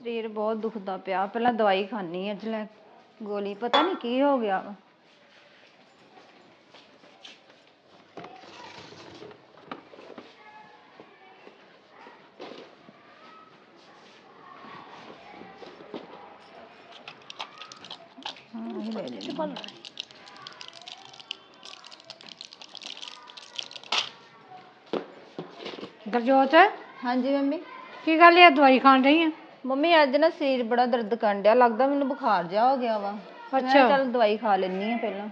ਸਰੀਰ ਬਹੁਤ ਦੁਖਦਾ ਪਿਆ। ਪਹਿਲਾਂ ਦਵਾਈ ਖਾਣੀ ਅੱਜ ਲੈ ਗੋਲੀ ਪਤਾ ਨਹੀਂ ਕੀ ਹੋ ਗਿਆ ਵਾ। ਹਾਂ, ਇਹ ਲੈ ਲੈਂਦੀ ਹਾਂ। ਗਰਜੋਤ ਹਾਂਜੀ ਮੰਮੀ। ਕੀ ਗੱਲ ਇਹ ਦਵਾਈ ਖਾਣ ਰਹੀ ਆ? ਮੰਮੀ ਅੱਜ ਨਾ ਸਰੀਰ ਬੜਾ ਦਰਦ ਕਰਨ ਡਿਆ। ਲੱਗਦਾ ਮੈਨੂੰ ਬੁਖਾਰ ਜਾ ਹੋ ਗਿਆ ਵਾ। ਮੈਂ ਕਿਹਾ ਅੱਛਾ। ਚੱਲ ਦਵਾਈ ਖਾ ਲੈਣੀ ਆ ਪਹਿਲਾਂ।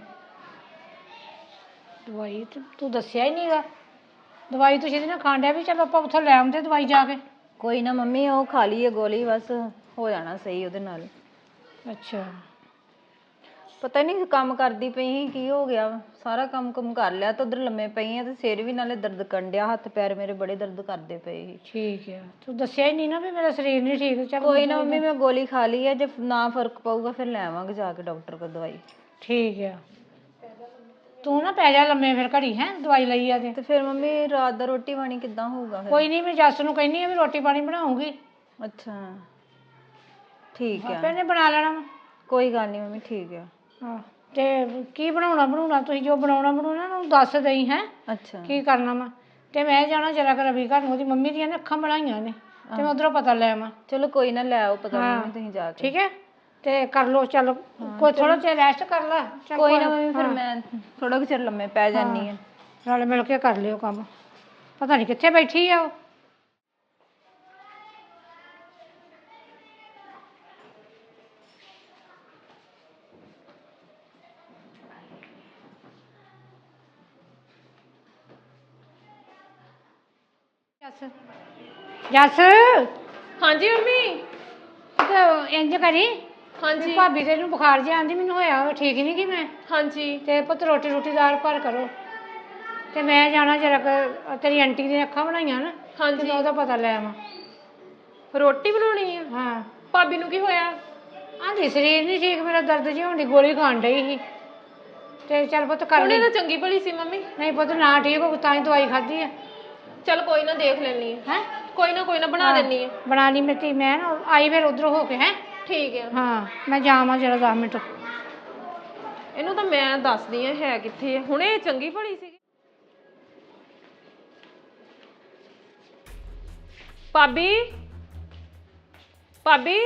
ਦਵਾਈ ਤੇ ਤੂੰ ਦੱਸਿਆ ਹੀ ਨਹੀਂਗਾ। ਦਵਾਈ ਤੁਸੀਂ ਇਹਦੇ ਨਾਲ ਖਾਣ ਡਿਆ ਵੀ ਚਲ ਆਪਾਂ ਉੱਥੋਂ ਲੈ ਆਉਂਦੇ ਦਵਾਈ ਜਾ ਕੇ। ਕੋਈ ਨਾ ਮੰਮੀ ਉਹ ਖਾ ਲਈ ਹੈ ਗੋਲੀ ਬਸ। ਹੋ ਜਾਣਾ ਸਹੀ ਉਹਦੇ ਨਾਲ। ਅੱਛਾ। ਪਤਾ ਨਹੀਂ ਕੰਮ ਕਰਦੀ ਪਈ ਸੀ ਕੀ ਹੋ ਗਿਆ। ਸਾਰਾ ਕੰਮ ਕੰਮ ਕਰ ਲਿਆ ਤੇ ਉਧਰ ਲੰਮੇ ਪਈ ਆ ਤੇ ਸਿਰ ਵੀ ਨਾਲੇ ਦਰਦ ਕਰਨ ਡਿਆ ਹੱਥ ਪੈਰ ਮੇਰੇ ਬੜੇ ਦਰਦ ਕਰਦੇ ਪਏ ਸੀ। ਠੀਕ ਆ। ਤੂੰ ਦੱਸਿਆ ਹੀ ਨਹੀਂ ਨਾ ਵੀ ਮੇਰਾ ਸਰੀਰ ਨਹੀਂ ਠੀਕ ਚੱਲ ਕੋਈ ਨਾ ਮੰਮੀ ਮੈਂ ਗੋਲੀ ਖਾ ਲਈ ਹੈ ਜੇ ਨਾ ਫ਼ਰਕ ਪਊਗਾ ਫਿਰ ਲੈ ਆਵਾਂਗੇ ਜਾ ਕੇ ਡਾਕਟਰ ਕੋਲ ਦਵਾਈ। ਠੀਕ ਆ। ਤੂੰ ਨਾ ਪੈ ਜਾ ਲੰਮੇ ਫਿਰ ਘੜੀ ਹੈ ਦਵਾਈ ਲਈ ਆ ਤੇ ਤੇ ਫਿਰ ਮੰਮੀ ਰਾਤ ਦਾ ਰੋਟੀ ਪਾਣੀ ਕਿੱਦਾਂ ਹੋਊਗਾ ਫਿਰ? ਕੋਈ ਨਹੀਂ ਮੈਂ ਜੱਸ ਨੂੰ ਕਹਿੰਨੀ ਆ ਵੀ ਰੋਟੀ ਪਾਣੀ ਬਣਾਉਂਗੀ। ਅੱਛਾ। ਠੀਕ ਆ। ਨੇ ਬਣਾ ਲੈਣਾ ਵਾ। ਕੋਈ ਗੱਲ ਨਹੀਂ ਮੰਮੀ ਠੀਕ ਆ। ਤੇ ਕੀ ਬਣਾਉਣਾ ਬਣਾਉਣਾ? ਤੁਸੀਂ ਜੋ ਬਣਾਉਣਾ ਬਣਾਉਣਾ ਨੂੰ ਦੱਸ ਦੇਈ ਹੈ। ਅੱਛਾ। ਕੀ ਕਰਨਾ ਵਾ? ਤੇ ਮੈਂ ਜਾਣਾ ਜਰਾ ਕਰ ਰਵੀ ਘਰ ਨੂੰ ਉਹਦੀ ਮੰਮੀ ਦੀਆਂ ਨੇ ਅੱਖਾਂ ਬਣਾਈਆਂ ਨੇ ਤੇ ਮੈਂ ਉਧਰੋਂ ਪਤਾ ਲੈ ਆਵਾਂ। ਚਲੋ ਕੋਈ ਨਾ ਲੈ ਆਓ ਪਤਾ ਹਾਂ। ਮੰਮੀ ਤੁਸੀਂ ਜਾ ਕੇ। ਠੀਕ ਹੈ? ਤੇ ਕਰ ਲੋ ਚੱਲ ਕੋਈ ਥੋੜਾ ਜਿਹਾ ਰੈਸਟ ਕਰ ਲੈ ਚੱਲ ਕੋਈ ਨਾ ਮੰਮੀ ਫਿਰ ਮੈਂ ਥੋੜਾ ਕੁ ਚਿਰ ਲੰਮੇ ਪੈ ਜਾਨੀ ਆ ਨਾਲ ਮਿਲ ਕੇ ਕਰ ਲਿਓ ਕੰਮ। ਪਤਾ ਨਹੀਂ ਕਿੱਥੇ ਬੈਠੀ ਆ ਉਹ ਜੱਸ ਜੱਸ? ਹਾਂਜੀ ਮੰਮੀ। ਤੇ ਇੰਜ ਕਰੀ। ਹਾਂਜੀ। ਵੀ ਭਾਬੀ ਦੇ ਨੂੰ ਬੁਖਾਰ ਜਿਹਾ ਆਂਦੀ ਮੈਨੂੰ ਹੋਇਆ ਉਹ ਠੀਕ ਨਹੀਂ ਕਿ ਮੈਂ। ਹਾਂਜੀ। ਤੇ ਪੁੱਤ ਰੋਟੀ ਰੋਟੀ ਦਾਲ ਭਰ ਕਰੋ। ਤੇ ਮੈਂ ਜਾਣਾ ਜਰਾ ਤੇਰੀ ਆਂਟੀ ਦੀਆਂ ਅੱਖਾਂ ਬਣਾਈਆਂ ਨਾ ਤੇ ਹਾਂਜੀ। ਮੈਂ ਉਹਦਾ ਪਤਾ ਲੈ ਆਵਾਂ। ਰੋਟੀ ਬਣਾਉਣੀ ਆ? ਹਾਂ। ਭਾਬੀ ਨੂੰ ਕੀ ਹੋਇਆ? ਆਂਦੀ ਸਰੀਰ ਨਹੀਂ ਠੀਕ ਮੇਰਾ ਦਰਦ ਜਿਹੀ ਹੁੰਦੀ ਗੋਲੀ ਖਾਣ ਡਈ ਸੀ। ਤੇ ਚੱਲ ਪੁੱਤ ਕਰ ਉਹਨੇ ਲਈ। ਤਾਂ ਚੰਗੀ ਭਲੀ ਸੀ ਮੰਮੀ। ਨਹੀਂ ਪੁੱਤ ਨਾ ਠੀਕ ਹੋ ਤਾਂ ਹੀ ਦਵਾਈ ਖਾਧੀ ਆ। ਚਲ ਕੋਈ ਨਾ ਦੇਖ ਲੈਣੀ ਆ। ਹੈ? ਕੋਈ ਨਾ ਕੋਈ ਨਾ ਬਣਾ ਲੈਣੀ ਆ ਬਣਾ ਲਈ ਮੇਰੀ ਮੈਂ ਨਾ ਆਈ ਫਿਰ ਉਧਰ ਹੋ ਕੇ ਹੈ? ਠੀਕ ਆ ਹਾਂ ਮੈਂ ਜਾਵਾਂ ਜਰਾ 10 ਮਿੰਟ। ਇਹਨੂੰ ਤਾਂ ਮੈਂ ਦੱਸਦੀ ਆ ਹੈ ਕਿੱਥੇ ਆ। ਹੁਣੇ ਇਹ ਚੰਗੀ ਭਲੀ ਸੀ ਭਾਬੀ? ਭਾਬੀ?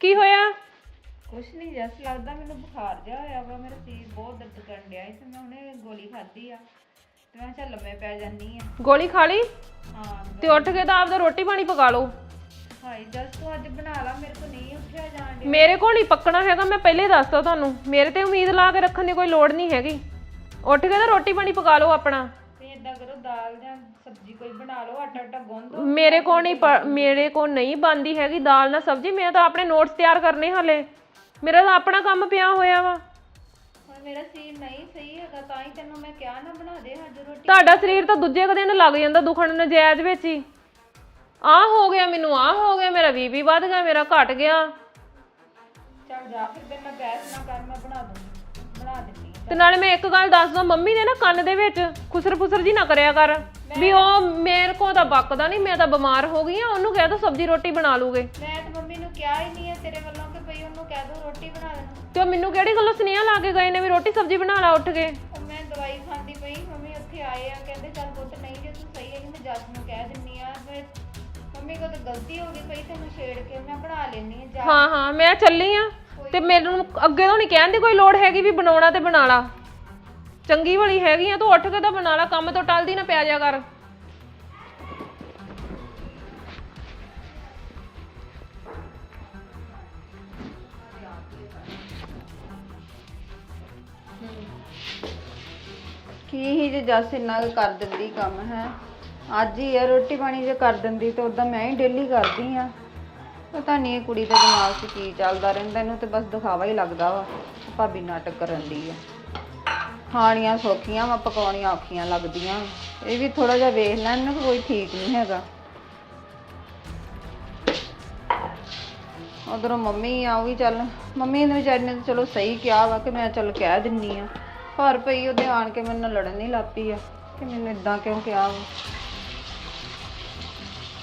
ਕੀ ਹੋਇਆ? ਕੁਛ ਨਹੀਂ ਜਸ ਲੱਗਦਾ ਮੈਨੂੰ ਬੁਖਾਰ ਜਿਹਾ ਹੋਇਆ ਵਾ। ਮੇਰਾ ਸਰੀਰ ਬਹੁਤ ਦਰਦ ਕਰਨ ਡਿਆ ਸੀ। ਮੈਂ ਹੁਣੇ ਗੋਲੀ ਖਾਧੀ ਆ। ਤੇ ਮੈਂ ਕਿਹਾ ਚੱਲ ਲੰਮੇ ਪੈ ਜਾਨੀ ਆ। ਗੋਲੀ ਖਾ ਲਈ? ਹਾਂ ਤੇ ਉੱਠ ਕੇ ਤਾਂ ਆਪਦਾ ਰੋਟੀ ਪਾਣੀ ਪਕਾ ਲਓ। ਹਾਈ ਜਸ ਤੂੰ ਅੱਜ ਬਣਾ ਲਾ ਮੇਰੇ ਤੋਂ ਨਹੀਂ ਉੱਠਿਆ ਜਾਣ ਡਿਆ। ਮੇਰੇ ਕੋਲ ਨਹੀਂ ਪੱਕਣਾ ਹੈਗਾ ਮੈਂ ਪਹਿਲੇ ਦੱਸਤਾ ਤੁਹਾਨੂੰ। ਮੇਰੇ ਤੇ ਉਮੀਦ ਲਾ ਕੇ ਰੱਖਣ ਦੀ ਕੋਈ ਲੋੜ ਨਹੀਂ ਹੈਗੀ। ਉੱਠ ਕੇ ਤਾਂ ਰੋਟੀ ਪਾਣੀ ਪਕਾ ਲਓ ਆਪਣਾ। ਤੇ ਏਦਾਂ ਕਰੋ ਦਾਲ ਜਾਂ ਸਬਜ਼ੀ ਕੋਈ ਬਣਾ ਲਓ ਆਟਾ ਆਟਾ ਗੁੰਨ ਦੋ। ਮੇਰੇ ਕੋਲ ਨਹੀਂ ਪ- ਮੇਰੇ ਕੋਲ ਨਹੀਂ ਬੰਦੀ ਹੈਗੀ ਦਾਲ ਨਾਲ ਸਬਜ਼ੀ ਮੈਂ ਤਾਂ ਆਪਣੇ ਨੋਟਸ ਤਿਆਰ ਕਰਨੇ ਹਲੇ। ਮੇਰਾ ਤਾਂ ਆਪਣਾ ਕੰਮ ਪਿਆ ਹੋਇਆ ਵਾ। ਹੁਣ ਮੇਰਾ ਸਰੀਰ ਨਹੀਂ ਸਹੀ ਹੈਗਾ ਤਾਂ ਹੀ ਤੈਨੂੰ ਮੈਂ ਕਿਹਾ ਨਾ ਬਣਾ ਦੇ ਅੱਜ ਰੋਟੀ। ਤੁਹਾਡਾ ਸਰੀਰ ਤਾਂ ਦੂਜੇ ਕੁ ਦਿਨ ਲੱਗ ਜਾਂਦਾ ਦੁਖਣ ਨਜਾਇਜ਼ ਵਿੱਚ ਹੀ। ਆਹ ਹੋ ਗਿਆ ਮੈਨੂੰ ਆਹ ਹੋ ਗਿਆ ਮੇਰਾ ਬੀਪੀ ਵੱਧ ਗਿਆ ਮੇਰਾ ਘਟ ਗਿਆ। ਚੱਲ ਜਾ ਫਿਰ ਫਿਰ ਮੈਂ ਬਹਿਸ ਨਾ ਕਰ ਮੈਂ ਬਣਾ ਦੂੰਗੀ ਬਣਾ ਦਿੰਨੀ ਆ ਤੇ ਨਾਲੇ ਮੈਂ ਇੱਕ ਗੱਲ ਦੱਸਦਾ ਮੰਮੀ ਨੇ ਨਾ ਕੰਨ ਦੇ ਵਿੱਚ ਖੁਸਰ ਫੁਸਰ ਜੀ ਨਾ ਕਰਿਆ ਕਰ। ਵੀ ਉਹ ਮੇਰੇ ਕੋ ਤਾਂ ਬਕਦਾ ਨਹੀਂ ਮੈਂ ਤਾਂ ਬਿਮਾਰ ਹੋ ਗਈ ਆ ਉਹਨੂੰ ਕਹਿ ਦੋ ਸਬਜ਼ੀ ਰੋਟੀ ਬਣਾ ਲੂਗੇ। ਮੈਂ ਤੇ ਮੰਮੀ ਨੂੰ ਕਿਹਾ ਹੀ ਨਹੀਂ ਹੈ ਤੇਰੇ ਵੱਲੋਂ ਕਿ ਭਈ ਉਹਨੂੰ ਕਹਿ ਦੋ ਰੋਟੀ ਬਣਾ ਦੇਣ ਤੇ ਉਹ ਮੈਨੂੰ ਕਿਹੜੀ ਗੱਲੋਂ ਸੁਨੇਹਾ ਲਾ ਕੇ ਗਏ ਨੇ ਵੀ ਰੋਟੀ ਸਬਜ਼ੀ ਬਣਾ ਲਾ ਉੱਠ ਕੇ? ਉਹ ਮੈਂ ਦਵਾਈ ਖਾਂਦੀ ਪਈ ਮੰਮੀ ਉੱਥੇ ਆਏ ਆ ਕਹਿੰਦੇ ਚੱਲ ਪੁੱਤ ਨਹੀਂ ਜੇ ਤੂੰ ਸਹੀ ਹੈ ਮੈਂ ਜੱਸ ਨੂੰ ਕਹਿ ਦਿੰਨੀ ਆ ਮੈਂ ਮੰਮੀ ਕੋਲ ਤਾਂ ਗਲਤੀ ਹੋ ਗਈ ਪਈ ਤੈਨੂੰ ਛੇੜ ਕੇ ਮੈਂ ਬਣਾ ਲੈਣੀ ਆ ਜਾ। ਹਾਂ ਹਾਂ ਮੈਂ ਚੱਲੀ ਆ ਤੇ ਮੈਨੂੰ ਅੱਗੇ ਤੋਂ ਨਹੀਂ ਕਹਿਣ ਦੀ ਕੋਈ ਲੋੜ ਹੈਗੀ ਵੀ ਬਣਾਉਣਾ ਤੇ ਬਣਾ ਲਾ। ਚੰਗੀ ਭਲੀ ਹੈਗੀ ਆ ਤੂੰ ਉੱਠ ਕੇ ਤਾਂ ਬਣਾ ਲਾ ਕੰਮ ਤੋਂ ਟਲਦੀ ਨਾ ਪਿਆ ਜਾ ਕਰ। ਹੀ ਜੇ ਇੰਨਾ ਕੁ ਕਰ ਦਿੰਦੀ ਕੰਮ, ਹੈ। ਅੱਜ ਹੀ ਆ ਰੋਟੀ ਪਾਣੀ ਜੇ ਕਰ ਦਿੰਦੀ ਤੇ ਉਦਾਂ ਮੈਂ ਹੀ ਡੇਲੀ ਕਰਦੀ ਆ। ਪਤਾ ਨਹੀਂ ਇਹ ਕੁੜੀ ਦੇ ਦਿਮਾਗ 'ਚ ਕੀ ਚੱਲਦਾ ਰਹਿੰਦਾ, ਇਹਨੂੰ ਤੇ ਬਸ ਦਿਖਾਵਾ ਹੀ ਲੱਗਦਾ ਵਾ ਭਾਬੀ ਨਾਟਕ ਕਰਨ ਦੀ ਆ। ਖਾਣੀਆਂ ਸੌਖੀਆਂ ਵਾ, ਪਕਾਉਣੀਆਂ ਔਖੀਆਂ ਲੱਗਦੀਆਂ ਇਹ ਵੀ ਥੋੜਾ ਜਿਹਾ ਵੇਖ ਲੈਣ ਨਾ ਕੋਈ ਠੀਕ ਨਹੀਂ ਹੈਗਾ। ਉਧਰੋਂ ਮੰਮੀ ਆ, ਉਹ ਵੀ ਚੱਲ, ਮੰਮੀ ਨੇ ਵਿਚਾਰੀ ਨੇ ਤਾਂ ਚਲੋ ਸਹੀ ਕਿਹਾ ਵਾ ਕਿ ਮੈਂ ਚੱਲ ਕਹਿ ਦਿੰਨੀ ਆ। ਪਰ ਪਈ ਉਹਦੇ ਆਣ ਕੇ ਮੈਨੂੰ ਨਾਲ ਲੜਨ ਨਹੀਂ ਲੱਪੀ ਆ ਕਿ ਮੈਨੂੰ ਇਦਾਂ ਕਿਉਂ ਕਿਹਾ ਵਾ?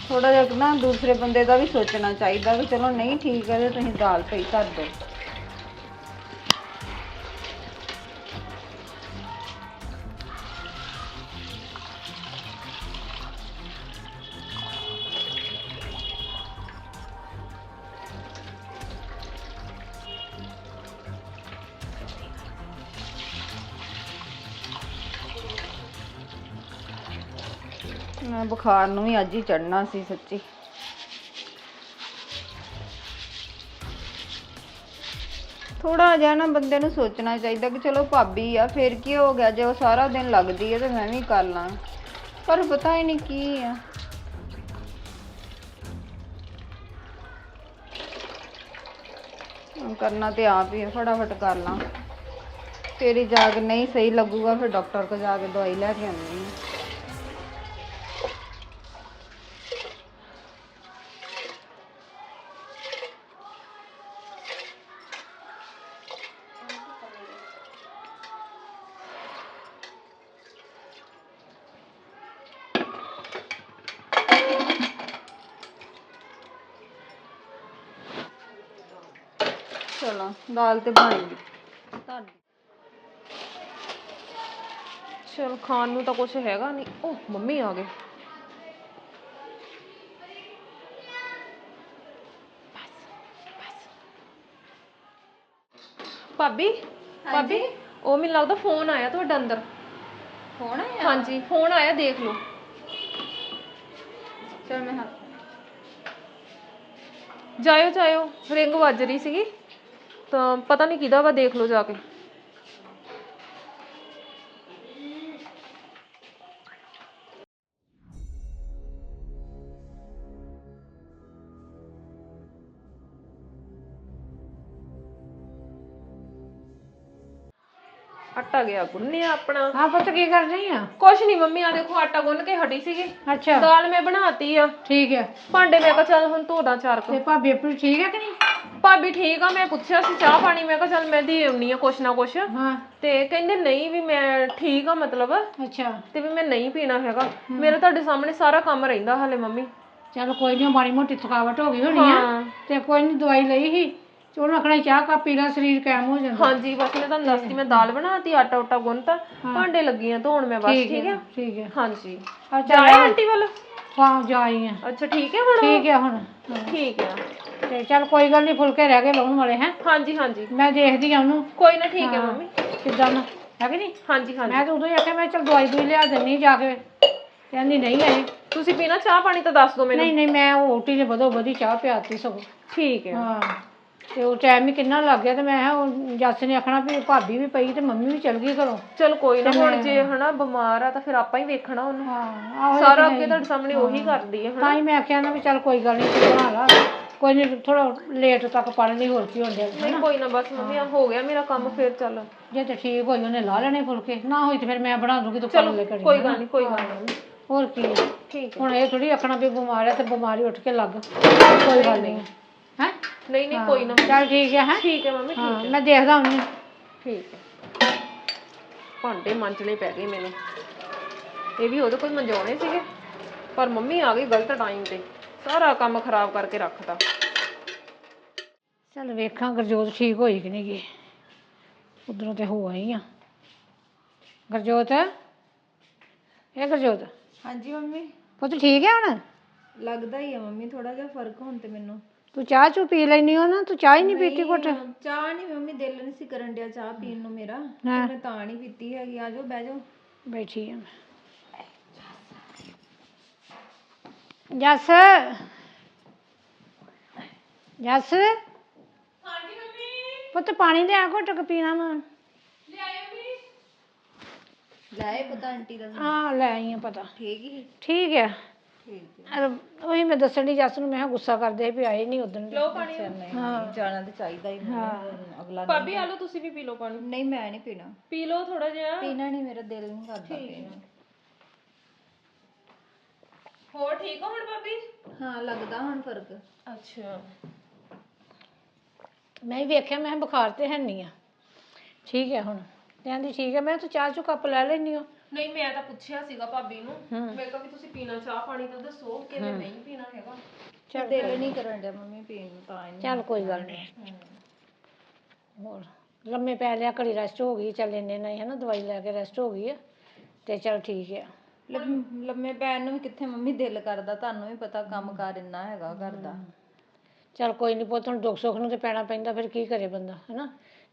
ਥੋੜਾ ਜਿਹਾ ਨਾ ਦੂਸਰੇ ਬੰਦੇ ਦਾ ਵੀ ਸੋਚਣਾ ਚਾਹੀਦਾ ਵੀ ਚਲੋ ਨਹੀਂ ਠੀਕ ਹੈ ਤੇ ਤੁਸੀਂ ਦਾਲ ਪਈ ਧਰ ਦਿਓ। ਮੈਂ ਬੁਖਾਰ ਨੂੰ ਵੀ ਅੱਜ ਹੀ ਚੜਨਾ ਸੀ ਸੱਚੀ। ਥੋੜਾ ਜਿਹਾ ਨਾ ਬੰਦੇ ਨੂੰ ਸੋਚਣਾ ਚਾਹੀਦਾ ਕਿ ਚਲੋ ਭਾਬੀ ਆ, ਫਿਰ ਕੀ ਹੋ ਗਿਆ? ਜੇ ਉਹ ਸਾਰਾ ਦਿਨ ਲੱਗਦੀ ਹੈ ਤੇ ਮੈਂ ਵੀ ਕਰ ਲਾਂ। ਪਰ ਪਤਾ ਹੀ ਨਹੀਂ ਕੀ ਆ। ਕਰਨਾ ਤੇ ਆਪ ਹੀ ਆ, ਫਟਾਫਟ ਕਰ ਲਾਂ। ਤੇਰੀ ਜਾ ਕੇ ਨਹੀਂ ਸਹੀ ਲੱਗੂਗਾ, ਫਿਰ ਡਾਕਟਰ ਕੋਲ ਜਾ ਕੇ ਦਵਾਈ ਲੈ ਕੇ ਆਉਂਦੀ ਹਾਂ ਚਲੋ ਦਾਲ ਤੇ ਬਣ ਗਈ। ਤੁਹਾਡੀ ਚਲ ਖਾਣ ਨੂੰ ਤਾਂ ਕੁਝ ਹੈਗਾ ਨਹੀਂ ਉਹ ਮੰਮੀ ਆ ਗਏ। ਭਾਬੀ ਭਾਬੀ ਉਹ ਮੈਨੂੰ ਲੱਗਦਾ ਫੋਨ ਆਇਆ ਤੁਹਾਡਾ ਅੰਦਰ। ਹੋਣਾ ਆ ਹਾਂਜੀ ਫੋਨ ਆਇਆ ਦੇਖ ਲਓ। ਚਲ ਮੈਂ ਹੱਥ ਜਾਇਓ ਜਾਇਓ। ਰਿੰਗ ਵੱਜ ਰਹੀ ਸੀਗੀ। ਤਾਂ ਪਤਾ ਨਹੀਂ ਕਿਹਦਾ ਵਾ ਦੇਖ ਲਓ ਜਾ ਕੇ। ਆਟਾ ਗਿਆ ਗੁੰਨਿਆ ਆਪਣਾ। ਹਾਂ ਪੁੱਤ ਕੀ ਕਰ ਰਹੀ ਆ? ਕੁਛ ਨਹੀਂ ਮੰਮੀ ਆ ਦੇਖੋ ਆਟਾ ਗੁੰਨ ਕੇ ਹਟੀ ਸੀਗੀ। ਅੱਛਾ। ਦਾਲ ਮੈਂ ਬਣਾਤੀ ਆ। ਠੀਕ ਹੈ ਭਾਂਡੇ ਮੈਂ ਕਿਹਾ ਚੱਲ ਹੁਣ ਧੋਦਾ ਚਾਰ ਕੁ। ਤੇ ਭਾਬੀ ਆਪਣੀ ਠੀਕ ਹੈ ਕਿ ਨਹੀਂ? ਭਾਬੀ ਠੀਕ ਆ ਮੈਂ ਪੁੱਛਿਆ ਸੀ ਚਾਹ ਪਾਣੀ ਮੈਂ ਕਿਹਾ ਚੱਲ ਮੈਂ ਦੇ ਆਉਣੀ ਆ ਕੁਛ ਨਾ ਕੁਛ। ਹਾਂ। ਤੇ ਕਹਿੰਦੇ ਨਹੀਂ ਵੀ ਮੈਂ ਠੀਕ ਆ ਮਤਲਬ। ਅੱਛਾ। ਤੇ ਵੀ ਮੈਂ ਨਹੀਂ ਪੀਣਾ ਹੈਗਾ। ਮੇਰੇ ਤੁਹਾਡੇ ਸਾਹਮਣੇ ਸਾਰਾ ਕੰਮ ਰਹਿੰਦਾ ਹਲੇ ਮੰਮੀ। ਚਲ ਕੋਈ ਨਹੀਂ ਮਾੜੀ ਮੋਟੀ ਥਕਾਵਟ ਹੋ ਗਈ ਹੋਣੀ ਆ। ਹਾਂ। ਤੇ ਕੋਈ ਨਹੀਂ ਦਵਾਈ ਲਈ ਸੀ। ਤੇ ਉਹਨੂੰ ਆਖਣਾ ਚਾਹ ਕਾ ਪੀ ਲਾ ਸਰੀਰ ਕਾਇਮ ਹੋ ਜਾਂਦਾ। ਹਾਂਜੀ ਬਸ ਮੈਂ ਤੁਹਾਨੂੰ ਦੱਸਦੀ ਮੈਂ ਦਾਲ ਬਣਾਤੀ ਆਟਾ ਉਟਾ ਗੁੰਨਤਾ ਭਾਂਡੇ ਲੱਗੀ ਆ ਧੋਣ ਮੈਂ ਬਸ ਠੀਕ ਹੈ ਠੀਕ ਹੈ। ਹਾਂਜੀ। ਅੱਛਾ ਜਾਏ ਆਂਟੀ ਵੱਲ? ਹਾਂ ਜਾਈ ਆ ਅੱਛਾ ਠੀਕ ਹੈ ਹੁਣ ਠੀਕ ਹੈ ਹੁਣ। ਠੀਕ ਹੈ। ਤੇ ਚਲ ਕੋਈ ਗੱਲ ਨਹੀਂ ਫੁਲਕੇ ਰਹਿ ਗਏ ਲਾਉਣ ਵਾਲੇ ਹੈ? ਹਾਂਜੀ ਹਾਂਜੀ। ਮੈਂ ਦੇਖਦੀ ਆ ਉਹਨੂੰ। ਕੋਈ ਨਾ ਠੀਕ ਹੈ ਮੰਮੀ। ਕਿੱਦਾਂ ਨਾ ਹੈ ਕਿ ਨਹੀਂ ਹਾਂਜੀ ਹਾਂਜੀ। ਮੈਂ ਤਾਂ ਉਦੋਂ ਹੀ ਆਖਿਆ ਮੈਂ ਚਲ ਦਵਾਈ ਦੂਈ ਲਿਆ ਦਿੰਨੀ ਜਾ ਕੇ। ਕਹਿੰਦੀ ਨਹੀਂ ਆਏ। ਤੁਸੀਂ ਪੀਣਾ ਚਾਹ ਪਾਣੀ ਤਾਂ ਦੱਸ ਦਿਓ ਮੈਨੂੰ। ਨਹੀਂ ਨਹੀਂ ਮੈਂ ਉਹ ਓਟੀ ਨੇ ਬਦੋ ਬਦੀ ਚਾਹ ਪਿਆਤੀ ਸਗੋਂ। ਠੀਕ ਹੈ। ਹਾਂ ਤੇ ਉਹ ਟਾਈਮ ਹੀ ਕਿੰਨਾ ਲੱਗ ਗਿਆ ਤੇ ਮੈਂ ਕਿਹਾ ਉਹ ਜੱਸ ਨੇ ਆਖਣਾ ਵੀ ਭਾਬੀ ਵੀ ਪਈ ਤੇ ਮੰਮੀ ਵੀ ਚਲ ਗਈ ਘਰੋਂ। ਚਲ ਕੋਈ ਨਾ ਹੁਣ ਜੇ ਹਨਾ ਬਿਮਾਰ ਆ ਤਾਂ ਫਿਰ ਆਪਾਂ ਹੀ ਵੇਖਣਾ ਉਹਨੂੰ। ਹਾਂ ਆਹੋ ਸਾਰਾ ਅੱਗੇ ਤੁਹਾਡੇ ਸਾਹਮਣੇ ਉਹੀ ਕਰਦੀ ਹੈ ਤਾਂ ਹੀ ਮੈਂ ਆਖਿਆ ਨਾ ਵੀ ਚੱਲ ਕੋਈ ਗੱਲ ਨਹੀਂ ਤੂੰ ਬਣਾ ਲਾ। ਕੋਈ ਨਹੀਂ ਥੋੜਾ ਲੇਟ ਤੱਕ ਪੜ ਲਈ ਹੋਰ ਕੀ ਹੁੰਦਿਆ ਨਹੀਂ ਕੋਈ ਨਾ ਬਸ ਮੰਮੀ ਹੋ ਗਿਆ ਮੇਰਾ ਕੰਮ ਫਿਰ ਚੱਲ। ਜੇ ਤੇ ਠੀਕ ਹੋਈ ਉਹਨੇ ਲਾ ਲੈਣੇ ਫੁਲਕੇ। ਨਾ ਹੋਈ ਤੇ ਫਿਰ ਮੈਂ ਬਣਾ ਦੂੰਗੀ ਤੂੰ ਕੰਮ ਲੈ ਕਰੀ ਕੋਈ ਗੱਲ ਨਹੀਂ ਕੋਈ ਗੱਲ ਨਹੀਂ ਹੋਰ ਕੀ ਹੈ। ਠੀਕ ਹੈ ਹੁਣ ਇਹ ਥੋੜੀ ਆਖਣਾ ਵੀ ਬਿਮਾਰ ਹੈ ਤੇ ਬਿਮਾਰੀ ਉੱਠ ਕੇ ਲੱਗ। ਕੋਈ ਗੱਲ ਨਹੀਂ ਹੈ? ਨਹੀਂ ਨਹੀਂ ਕੋਈ ਨਾ। ਚੱਲ ਠੀਕ ਹੈ ਹੈ? ਠੀਕ ਹੈ ਮੰਮੀ ਹਾਂ ਮੈਂ ਦੇਖਦਾ ਹੁੰਨੀ ਠੀਕ ਹੈ ਭਾਂਡੇ ਮਾਂਜਣੇ ਪੈ ਗਏ ਮੈਨੂੰ। ਇਹ ਵੀ ਉਹਦੇ ਕੋਲ ਮੰਜਾਉਣੇ ਸੀਗੇ। ਪਰ ਮੰਮੀ ਆ ਗਈ ਗਲਤ ਟਾਈਮ ਤੇ। ਸਾਰਾ ਕੰਮ ਖਰਾਬ ਕਰਕੇ ਰੱਖਤਾ। ਚੱਲ ਵੇਖਾਂ ਗੁਰਜੋਤ ਠੀਕ ਹੋਈ ਕਿ ਨਹੀਂ ਗਈ ਉਧਰੋਂ ਤੇ ਹੋ ਆਈ ਆ। ਗੁਰਜੋਤ? ਇਹ ਗੁਰਜੋਤ? ਹਾਂਜੀ ਮੰਮੀ। ਪੁੱਤ ਠੀਕ ਹੈ ਹੁਣ? ਲੱਗਦਾ ਹੀ ਆ ਮੰਮੀ ਥੋੜਾ ਜਿਹਾ ਫ਼ਰਕ ਹੁਣ ਤੇ ਮੈਨੂੰ। ਤੂੰ ਚਾਹ ਚੂ ਪੀ ਲੈਣੀ ਹੋ ਨਾ? ਤੂੰ ਚਾਹ ਹੀ ਨਹੀਂ ਪੀਤੀ ਘੁੱਟ? ਚਾਹ ਨਹੀਂ ਮੰਮੀ ਦਿਲ ਨਹੀਂ ਸੀ ਕਰਨ ਡਿਆ ਚਾਹ ਪੀਣ ਨੂੰ ਮੇਰਾ। ਤੇ ਹਾਂ। ਮੈਂ ਤਾਂ ਨਹੀਂ ਪੀਤੀ ਹੈਗੀ। ਆਜੋ ਬਹਿ ਜਾਓ। ਬੈਠੀ ਆ ਮੈਂ। ਜੱਸ? ਜੱਸ? ਪੁੱਤ ਪਾਣੀ ਦੇ ਆ ਘੁੱਟ ਕੇ ਪੀਣਾ ਮੈਂ ਲੈ ਪਤਾ ਆਂਟੀ ਦਾ ਹਾਂ ਲੈ ਆਈ ਆ ਪਤਾ। ਠੀਕ ਹੀ? ਠੀਕ ਹੈ ਠੀਕ ਅਰ ਉਹੀ ਮੈਂ ਦੱਸਣ ਦੀ ਜੱਸ ਨੂੰ ਮੈਂ ਕਿਹਾ ਗੁੱਸਾ ਕਰਦੇ ਵੀ ਆਏ ਨਹੀਂ ਉਦੋਂ। ਲੋ ਪਾਣੀ ਨਹੀਂ ਜਾਣਾ ਤੇ ਚਾਹੀਦਾ ਹੀ। ਮੈਨੂੰ ਅਗਲਾ ਭਾਬੀ ਆ ਲਓ ਤੁਸੀਂ ਵੀ ਪੀ ਲਓ ਪਾਣੀ। ਨਹੀਂ ਮੈਂ ਨਹੀਂ ਪੀਣਾ। ਪੀ ਲਓ ਥੋੜਾ ਜਿਹਾ। ਪੀਣਾ ਨਹੀਂ ਮੇਰਾ ਦਿਲ ਨਹੀਂ ਕਰਦਾ ਪੀਣਾ ਹੋਰ ਠੀਕ ਹੋ ਹੁਣ ਭਾਬੀ? ਹਾਂ ਲੱਗਦਾ ਹੁਣ ਫ਼ਰਕ। ਅੱਛਾ। ਮੈਂ ਵੀ ਵੇਖਿਆ ਮੈਂ ਕਿਹਾ ਬੁਖਾਰ ਤੇ ਹੈ ਨਹੀਂ ਆ। ਠੀਕ ਹੈ ਹੁਣ। ਕਹਿੰਦੀ ਠੀਕ ਹੈ ਮੈਂ ਕਿਹਾ ਤੂੰ ਚਾਹ ਚੁ ਕੱਪ ਲੈ ਲੈਣੀ ਹੋ? ਨਹੀਂ ਮੈਂ ਤਾਂ ਪੁੱਛਿਆ ਸੀਗਾ ਭਾਬੀ ਨੂੰ। ਮੈਂ ਕਿਹਾ ਵੀ ਤੁਸੀਂ ਪੀਣਾ ਚਾਹ ਪਾਣੀ ਤਾਂ ਦੱਸੋ ਕਿ ਮੈਂ ਨਹੀਂ ਪੀਣਾ ਹੈਗਾ। ਚੱਲ ਦਿਲ ਨਹੀਂ ਕਰਨ ਡਿਆ ਮੰਮੀ ਪੀਣ ਨੂੰ ਤਾਂ ਹੀ ਚੱਲ ਕੋਈ ਗੱਲ ਨਹੀਂ। ਹੋਰ ਲੰਮੇ ਪੈ ਲਿਆ ਘੜੀ ਰੈਸਟ ਹੋ ਗਈ। ਚੱਲ ਇੰਨੇ ਨਹੀਂ ਹੈ ਨਾ ਦਵਾਈ ਲੈ ਕੇ ਰੈਸਟ ਹੋ ਗਈ ਹੈ ਤੇ ਚੱਲ ਠੀਕ ਹੈ ਲੰਮ- ਲੰਮੇ ਪੈਣ ਨੂੰ ਵੀ ਕਿੱਥੇ ਮੰਮੀ ਦਿਲ ਕਰਦਾ ਤੁਹਾਨੂੰ ਵੀ ਪਤਾ ਕੰਮ ਕਾਰ ਇੰਨਾ ਹੈਗਾ ਘਰ ਦਾ। ਚੱਲ ਕੋਈ ਨਹੀਂ ਪੁੱਤ ਹੁਣ ਦੁੱਖ ਸੁੱਖ ਨੂੰ ਤੇ ਪੈਣਾ ਪੈਂਦਾ ਫਿਰ ਕੀ ਕਰੇ ਬੰਦਾ ਹੈਨਾ?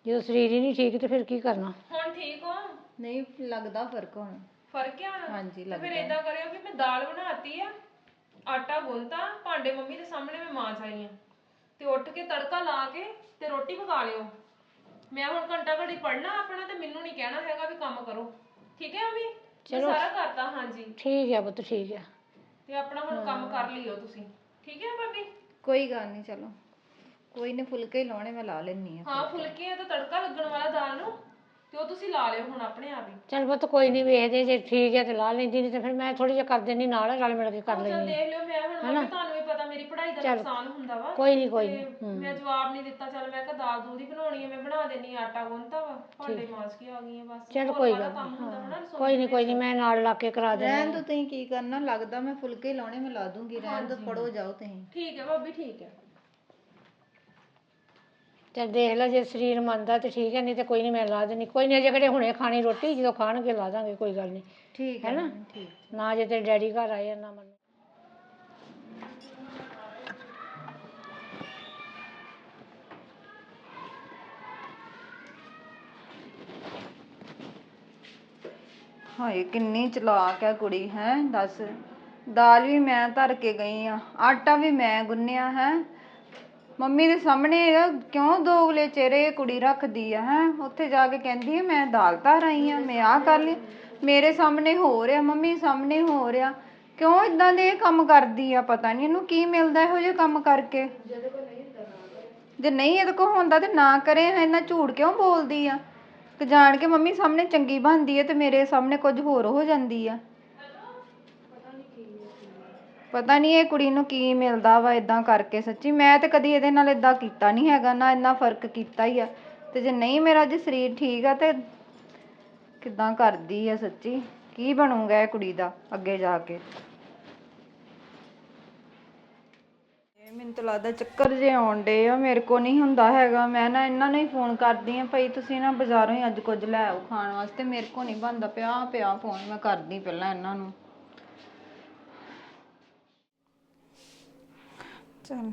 ਜਦੋਂ ਸਰੀਰ ਹੀ ਨਹੀਂ ਠੀਕ ਤੇ ਫਿਰ ਕੀ ਕਰਨਾ? ਹੁਣ ਠੀਕ ਹੋ? ਨਹੀਂ ਲੱਗਦਾ ਫ਼ਰਕ ਹੁਣ। ਫ਼ਰਕ ਆ ਹੁਣ? ਹਾਂਜੀ ਤੇ ਫਿਰ ਇਦਾਂ ਕਰਿਓ ਕਿ ਮੈਂ ਦਾਲ ਬਣਾਤੀ ਆ ਆਟਾ ਗੁੰਨਤਾ ਭਾਂਡੇ ਮੰਮੀ ਦੇ ਸਾਹਮਣੇ ਮੈਂ ਮਾਂ ਆਈ ਆ। ਤੇ ਉੱਠ ਕੇ ਤੜਕਾ ਲਾ ਕੇ ਤੇ ਰੋਟੀ ਪਕਾ ਲਿਓ। ਮੈਂ ਹੁਣ ਘੰਟਾ ਘੜੀ ਪੜਨਾ ਆਪਣਾ ਤੇ ਮੈਨੂੰ ਨਹੀਂ ਕਹਿਣਾ ਹੈਗਾ ਵੀ ਕੰਮ ਕਰੋ। ਠੀਕ ਹੈ ਮੰਮੀ? ਮੈਂ ਸਾਰਾ ਕਰਤਾ ਹਾਂਜੀ। ਠੀਕ ਹੈ ਪੁੱਤ ਠੀਕ ਹੈ। ਤੇ ਆਪਣਾ ਹੁਣ ਕੰਮ ਕਰ ਲਿਓ ਤੁਸੀਂ। ਠੀਕ ਹੈ ਭਾਬੀ? ਕੋਈ ਗੱਲ ਨਹੀਂ ਚਲੋ। ਕੋਈ ਨਹੀਂ ਫੁਲਕੇ ਹੀ ਲਾਉਣੇ ਮੈਂ ਲਾ ਲੈਣੀ ਆ ਹਾਂ ਫੁਲਕੇ ਆ ਤਾਂ ਤੜਕਾ ਲੱਗਣ ਵਾਲਾ ਦਾਲ ਨੂੰ ਤੇ ਉਹ ਤੁਸੀਂ ਲਾ ਲਿਓ ਹੁਣ ਆਪਣੇ ਆਪ ਹੀ। ਚੱਲ ਪੁੱਤ ਕੋਈ ਨਹੀਂ ਵੇਖਦੇ ਜੇ ਠੀਕ ਹੈ ਤੇ ਲਾ ਲੈਂਦੀ ਨਹੀਂ ਤੇ ਫਿਰ ਮੈਂ ਥੋੜੀ ਜਿਹਾ ਕਰ ਦਿੰਦੀ ਨਾਲ ਰਲ ਮਿਲ ਕੇ ਕਰ ਚਲ ਲੈਂਦੀ ਦੇਖ ਲਿਓ ਮੈਂ ਹੁਣ ਮੰਮੀ ਤੁਹਾਨੂੰ ਵੀ ਪਤਾ ਮੇਰੀ ਪੜ੍ਹਾਈ ਦਾ ਨੁਕਸਾਨ ਹੁੰਦਾ ਵਾ ਕੋਈ ਨਹੀਂ ਕੋਈ ਨਹੀਂ ਤੇ ਮੈਂ ਜਵਾਬ ਨਹੀਂ ਦਿੱਤਾ ਚੱਲ ਮੈਂ ਕਿਹਾ ਦਾਲ ਦੂਲ ਹੀ ਬਣਾਉਣੀ ਹੈ ਮੈਂ ਬਣਾ ਦੇਣੀ ਆਟਾ ਗੁੰਨਤਾ ਵਾ ਭਾਂਡੇ ਮਾਸ ਕੇ ਆ ਗਈ ਆ ਬਸ। ਚੱਲ ਹੋਰ ਕੋਈ ਕਾਹਦਾ ਗੱਲ ਕੰਮ ਹੁੰਦਾ ਵਾ ਨਾ ਰਸੋਈ ਕੋਈ ਨਹੀਂ ਕੋਈ ਨਹੀਂ ਮੈਂ ਨਾਲ ਲਾ ਕੇ ਕਰਾ ਦੇਣਾ ਰਹਿਣ ਤੋਂ ਤੁਸੀਂ ਕੀ ਕਰਨਾ ਲੱਗਦਾ ਮੈਂ ਫੁਲਕੇ ਹੀ ਲਾਉਣੇ ਮੈਂ ਲਾ ਦੂੰਗੀ ਰਹਿਣ ਤੋਂ ਪੜੋ ਜਾਓ ਤੁਸੀਂ। ਠੀਕ ਹੈ ਭਾਬੀ ਠੀਕ ਹੈ। ਚੱਲ ਦੇਖ ਲੈ ਜੇ ਸਰੀਰ ਮੰਨਦਾ ਤੇ ਠੀਕ ਹੈ ਨਹੀਂ ਤੇ ਕੋਈ ਨਹੀਂ ਮੈਂ ਲਾ ਦੇਣੀ ਕੋਈ ਨਹੀਂ ਅਜੇ ਕਿਹੜੇ ਹੁਣੇ ਖਾਣੀ ਰੋਟੀ ਜਦੋਂ ਖਾਣਗੇ ਲਾ ਦਾਂਗੇ ਕੋਈ ਗੱਲ ਨਹੀਂ ਠੀਕ ਹੈ ਠੀਕ ਨਾ ਜੇ ਤੇਰੇ ਡੈਡੀ ਘਰ ਆਏ ਆ, ਨਾ ਮੰਨ। ਹਾਏ, ਕਿੰਨੀ ਚਲਾਕ ਹੈ ਕੁੜੀ, ਹੈ? ਦੱਸ। ਦਾਲ ਵੀ ਮੈਂ ਧਰ ਕੇ ਗਈ ਆ। ਆਟਾ ਵੀ ਮੈਂ ਗੁੰਨਿਆ, ਹੈ? ਮੰਮੀ ਦੇ ਸਾਹਮਣੇ ਕਿਉਂ ਦੋਗਲੇ ਚਿਹਰੇ ਕੁੜੀ ਰੱਖਦੀ ਆ, ਹੈ? ਉੱਥੇ ਜਾ ਕੇ ਕਹਿੰਦੀ ਆ, ਮੈਂ ਦਾਲ ਧਰ ਆਈ ਆ, ਮੈਂ ਆ ਕਰ ਲਈ। ਮੇਰੇ ਸਾਹਮਣੇ ਹੋ ਰਿਹਾ, ਮੰਮੀ ਸਾਹਮਣੇ ਹੋ ਰਿਹਾ। ਕਿਉਂ ਇਦਾਂ ਦੇ ਇਹ ਕੰਮ ਕਰਦੀ ਆ? ਪਤਾ ਨਹੀਂ ਇਹਨੂੰ ਕੀ ਮਿਲਦਾ ਇਹੋ ਜਿਹੇ ਕੰਮ ਕਰਕੇ। ਜੇ ਨਹੀਂ ਇਹਦੇ ਕੋ ਹੁੰਦਾ ਤੇ ਨਾ ਕਰੇ, ਇਹਨਾਂ ਝੂਠ ਕਿਉਂ ਬੋਲਦੀ ਆ? ਕਿ ਜਾਣ ਕੇ ਮੰਮੀ ਸਾਹਮਣੇ ਚੰਗੀ ਬਣਦੀ ਹੈ ਤੇ ਮੇਰੇ ਸਾਹਮਣੇ ਕੁਝ ਹੋਰ ਹੋ ਜਾਂਦੀ ਆ। ਪਤਾ ਨਹੀਂ ਇਹ ਕੁੜੀ ਨੂੰ ਕੀ ਮਿਲਦਾ ਵਾ ਇਦਾਂ ਕਰਕੇ ਸੱਚੀ। ਮੈਂ ਤੇ ਕਦੀ ਇਹਦੇ ਨਾਲ ਇਦਾਂ ਕੀਤਾ ਨਹੀਂ ਹੈਗਾ, ਨਾ ਇੰਨਾ ਫ਼ਰਕ ਕੀਤਾ ਹੀ ਆ। ਤੇ ਜੇ ਨਹੀਂ ਮੇਰਾ ਜੇ ਸਰੀਰ ਠੀਕ ਆ ਤੇ ਕਿਦਾਂ ਕਰਦੀ ਆ ਸੱਚੀ। ਕੀ ਬਣੂਗਾ ਇਹ ਕੁੜੀ ਦਾ ਅੱਗੇ ਜਾ ਕੇ ਇਹ ਮੈਨੂੰ ਤਾਂ ਲੱਗਦਾ ਚੱਕਰ ਜੇ ਆਉਣ ਡੇ ਆ, ਮੇਰੇ ਕੋ ਨਹੀਂ ਹੁੰਦਾ ਹੈਗਾ। ਮੈਂ ਨਾ ਇਹਨਾਂ ਨੂੰ ਹੀ ਫੋਨ ਕਰਦੀ ਆ, ਭਾਈ ਤੁਸੀਂ ਨਾ ਬਾਜ਼ਾਰੋਂ ਹੀ ਅੱਜ ਕੁਝ ਲੈ ਆਓ ਖਾਣ ਵਾਸਤੇ। ਮੇਰੇ ਕੋ ਨਹੀਂ ਬਣਦਾ ਪਿਆ ਪਿਆ ਫੋਨ, ਮੈਂ ਕਰਦੀ ਪਹਿਲਾਂ ਇਹਨਾਂ ਨੂੰ। ਚਲ,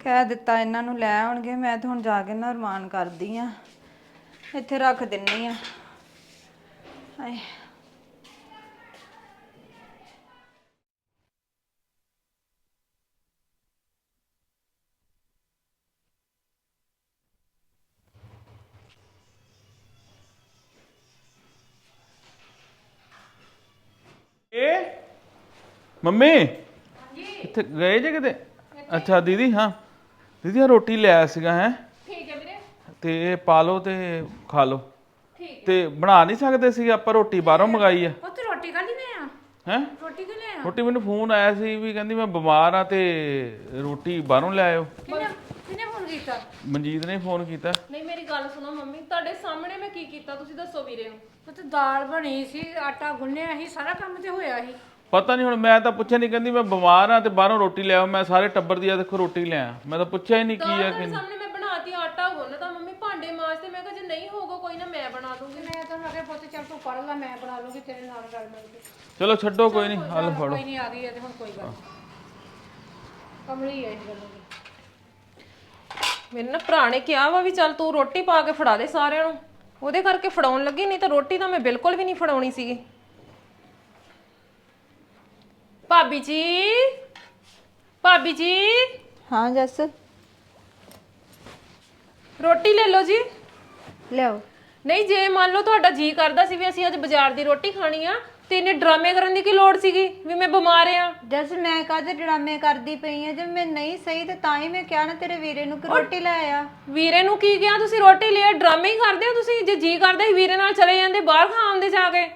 ਕਹਿ ਦਿੱਤਾ ਇਹਨਾਂ ਨੂੰ ਲੈ ਆਉਣਗੇ, ਮੈਂ ਤਾਂ ਹੁਣ ਜਾ ਕੇ ਨਾ ਰਮਾਨ ਕਰਦੀ ਆ। ਇੱਥੇ ਰੱਖ ਦਿੰਨੀ ਆ। ਹਾਏ। ਮੰਮੀ? ਕਿੱਥੇ ਗਏ ਜੇ ਕਿਤੇ? ਅੱਛਾ ਦੀਦੀ ਹਾਂ। ਦੀਦੀ ਆ ਰੋਟੀ ਲੈ ਆਇਆ ਸੀਗਾ ਹੈ। ਠੀਕ ਹੈ ਵੀਰੇ। ਤੇ ਇਹ ਪਾ ਲਓ ਤੇ ਖਾ ਲਓ। ਤੇ ਬਣਾ ਨਹੀਂ ਸਕਦੇ ਸੀ ਆਪਾਂ ਰੋਟੀ ਬਾਹਰੋਂ ਮੰਗਾਈ ਆ। ਪੁੱਤ ਰੋਟੀ ਕਾਹਦੀ ਲੈ ਆ? ਹੈ? ਰੋਟੀ ਕਿ ਲੈ ਰੋਟੀ ਮੈਨੂੰ ਫੋਨ ਆਇਆ ਸੀ ਵੀ ਕਹਿੰਦੀ ਮੈਂ ਬਿਮਾਰ ਆ ਤੇ ਰੋਟੀ ਬਾਹਰੋਂ ਲੈ ਆਇਓ। ਕਿਨੇ ਫੋਨ ਕੀਤਾ? ਮਨਜੀਤ ਨੇ ਫੋਨ ਕੀਤਾ। ਨਹੀਂ ਮੇਰੀ ਗੱਲ ਸੁਣੋ ਮੰਮੀ ਤੁਹਾਡੇ ਸਾਹਮਣੇ ਮੈਂ ਕੀ ਕੀਤਾ? ਤੁਸੀਂ ਦੱਸੋ ਵੀਰੇ। ਨੂੰ ਪੁੱਤ ਦਾਲ ਬਣੀ ਸੀ ਆਟਾ ਗੁੰਨਿਆ ਸੀ ਸਾਰਾ ਕੰਮ ਤੇ ਹੋਇਆ ਸੀ। ਪਤਾ ਨਹੀਂ ਹੁਣ ਮੈਂ ਤਾਂ ਪੁੱਛਿਆ ਨਹੀਂ ਕਹਿੰਦੀ ਮੈਂ ਬਿਮਾਰ ਆ ਤੇ ਬਾਹਰੋਂ ਰੋਟੀ ਲੈ ਆਓ ਮੈਂ ਸਾਰੇ ਟੱਬਰ ਦੀ ਆ ਦੇਖੋ ਰੋਟੀ ਲੈ ਆ। ਮੈਂ ਤਾਂ ਪੁੱਛਿਆ ਹੀ ਨਹੀਂ ਕੀ ਆ ਤੁਹਾਡੇ ਸਾਹਮਣੇ ਮੈਂ ਬਣਾਤੀ ਆਟਾ ਗੁੰਨਤਾ ਮੰਮੀ ਭਾਂਡੇ ਮਾਜਦੇ ਮੈਂ ਕਿਹਾ ਜੇ ਨਹੀਂ ਹੋਊਗਾ ਕੋਈ ਨਾ ਮੈਂ ਬਣਾ ਦੂੰਗੀ। ਮੈਂ ਤਾਂ ਕਿਹਾ ਪੁੱਤ ਚੱਲ ਤੂੰ ਪੜ ਲੈ ਮੈਂ ਬਣਾ ਲੂੰਗੀ ਤੇਰੇ ਨਾਲ ਰਲ ਮਿਲ ਕੇ। ਚਲੋ ਛੱਡੋ ਕੋਈ ਨਹੀਂ ਹਲ ਫੜੋ। ਕੋਈ ਨਹੀਂ ਆ ਗਈ ਹੈ ਤੇ ਹੁਣ ਕੋਈ ਗੱਲ ਨੀ। ਕਮਲੀ ਹੈ ਇਸ ਗੱਲੋਂ ਦੀ। ਮੇਰੇ ਨਾ ਭਰਾ ਨੇ ਕਿਹਾ ਵਾ ਵੀ ਚੱਲ ਤੂੰ ਰੋਟੀ ਪਾ ਕੇ ਫੜਾ ਦੇ ਸਾਰਿਆਂ ਨੂੰ। ਉਹਦੇ ਕਰਕੇ ਫੜਾਉਣ ਲੱਗੀ ਨਹੀਂ ਤਾਂ ਰੋਟੀ ਤਾਂ ਮੈਂ ਬਿਲਕੁਲ ਵੀ ਨਹੀਂ ਫੜਾਉਣੀ ਸੀਗੀ। ਭਾਬੀ ਜੀ? ਭਾਬੀ ਜੀ? ਹਾਂ ਜੱਸ। ਰੋਟੀ ਲੈ ਲਓ ਜੀ। ਲਿਆਓ। ਨਹੀਂ ਜੇ ਮੰਨ ਲਓ ਤੁਹਾਡਾ ਜੀ ਕਰਦਾ ਸੀ ਵੀ ਅਸੀਂ ਅੱਜ ਬਾਜ਼ਾਰ ਦੀ ਰੋਟੀ ਖਾਣੀ ਆ ਤੇ ਇਹਨੇ ਡਰਾਮੇ ਕਰਨ ਦੀ ਕੀ ਲੋੜ ਸੀਗੀ ਵੀ ਮੈਂ ਬਿਮਾਰ ਆ? ਜਸ ਮੈਂ ਕਾਹਦੇ ਡਰਾਮੇ ਕਰਦੀ ਪਈ ਆ? ਜੇ ਮੈਂ ਨਹੀਂ ਸਹੀ ਤੇ ਤਾਂ ਹੀ ਮੈਂ ਕਿਹਾ ਨਾ ਤੇਰੇ ਵੀਰੇ ਨੂੰ ਕਿ ਰੋਟੀ ਲੈ ਆ। ਵੀਰੇ ਨੂੰ ਕੀ ਕਿਹਾ ਤੁਸੀਂ? ਰੋਟੀ ਲਿਆ ਡਰਾਮੇ ਹੀ ਕਰਦੇ ਹੋ ਤੁਸੀਂ? ਜੇ ਜੀ ਕਰਦਾ ਸੀ ਵੀਰੇ ਨਾਲ ਚਲੇ ਜਾਂਦੇ ਬਾਹਰ ਖਾ ਆਉਂਦੇ ਜਾ ਕੇ।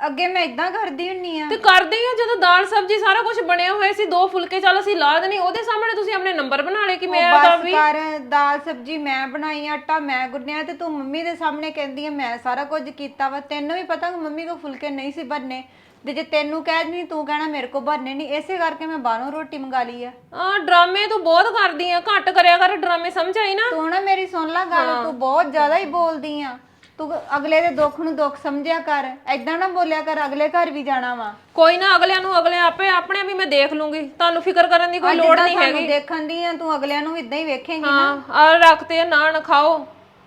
ਅੱਗੇ ਮੈਂ ਇਦਾਂ ਕਰਦੀ ਹੁੰਨੀ ਆ। ਤੇ ਕਰਦੇ ਆ ਜਦੋਂ ਦਾਲ ਸਬਜੀ ਸਾਰਾ ਕੁਝ ਬਣਿਆ ਹੋਇਆ ਸੀ ਦੋ ਫੁਲਕੇ ਚੱਲ ਅਸੀਂ ਲਾ ਦੇਣੀ ਉਹਦੇ ਸਾਹਮਣੇ ਤੁਸੀਂ ਆਪਣੇ ਨੰਬਰ ਬਣਾ ਲਏ ਕਿ ਮੈਂ ਤਾਂ ਬਸ ਵੀ ਕਰ ਦਾਲ ਸਬਜੀ ਮੈਂ ਬਣਾਈ ਆਟਾ ਮੈਂ ਗੁੰਨਿਆ ਤੇ ਤੂੰ ਮੰਮੀ ਦੇ ਸਾਹਮਣੇ ਕਹਿੰਦੀ ਆ ਮੈਂ ਸਾਰਾ ਕੁਝ ਕੀਤਾ ਵਾ। ਤੈਨੂੰ ਵੀ ਪਤਾ ਕਿ ਮੰਮੀ ਕੋ ਫੁਲਕੇ ਨਹੀਂ ਸੀ ਬਣਨੇ ਤੇ ਜੇ ਤੈਨੂੰ ਕਹਿ ਦਿੰਦੀ ਤੂੰ ਕਹਿਣਾ ਮੇਰੇ ਕੋ ਬਣਨੇ ਨਹੀਂ ਇਸੇ ਕਰਕੇ ਮੈਂ ਬਾਹਰੋਂ ਰੋਟੀ ਮੰਗਾ ਲਈ ਆ। ਆ ਡਰਾਮੇ ਤੂੰ ਬਹੁਤ ਕਰਦੀ ਆ ਘੱਟ ਕਰਿਆ ਕਰ ਡਰਾਮੇ ਸਮਝ ਆਈ ਨਾ? ਤੂੰ ਨਾ ਮੇਰੀ ਸੁਣ ਲੈ ਗੱਲ ਤੂੰ ਬਹੁਤ ਜ਼ਿਆਦਾ ਹੀ ਬੋਲਦੀ ਆ। ਤੂੰ ਅਗਲੇ ਦੇ ਦੁੱਖ ਨੂੰ ਦੁੱਖ ਸਮਝਿਆ ਕਰ ਐਦਾਂ ਨਾ ਬੋਲਿਆ ਕਰ ਅਗਲੇ ਘਰ ਵੀ ਜਾਣਾ ਵਾ। ਕੋਈ ਨਾ ਅਗਲਿਆਂ ਨੂੰ ਅਗਲੇ ਆਪੇ ਆਪਣੇ ਵੀ ਮੈਂ ਦੇਖ ਲੂੰਗੀ। ਤੁਹਾਨੂੰ ਫਿਕਰ ਕਰਨ ਦੀ ਕੋਈ ਲੋੜ ਨਹੀਂ ਹੈਗੀ। ਦੇਖਣ ਦੀ ਆ ਤੂੰ ਅਗਲਿਆਂ ਨੂੰ ਇਦਾਂ ਹੀ ਵੇਖੇਂਗੀ ਹਾਂ ਆ ਰੱਖਤੇ ਆ ਨਾਨ ਖਾਓ।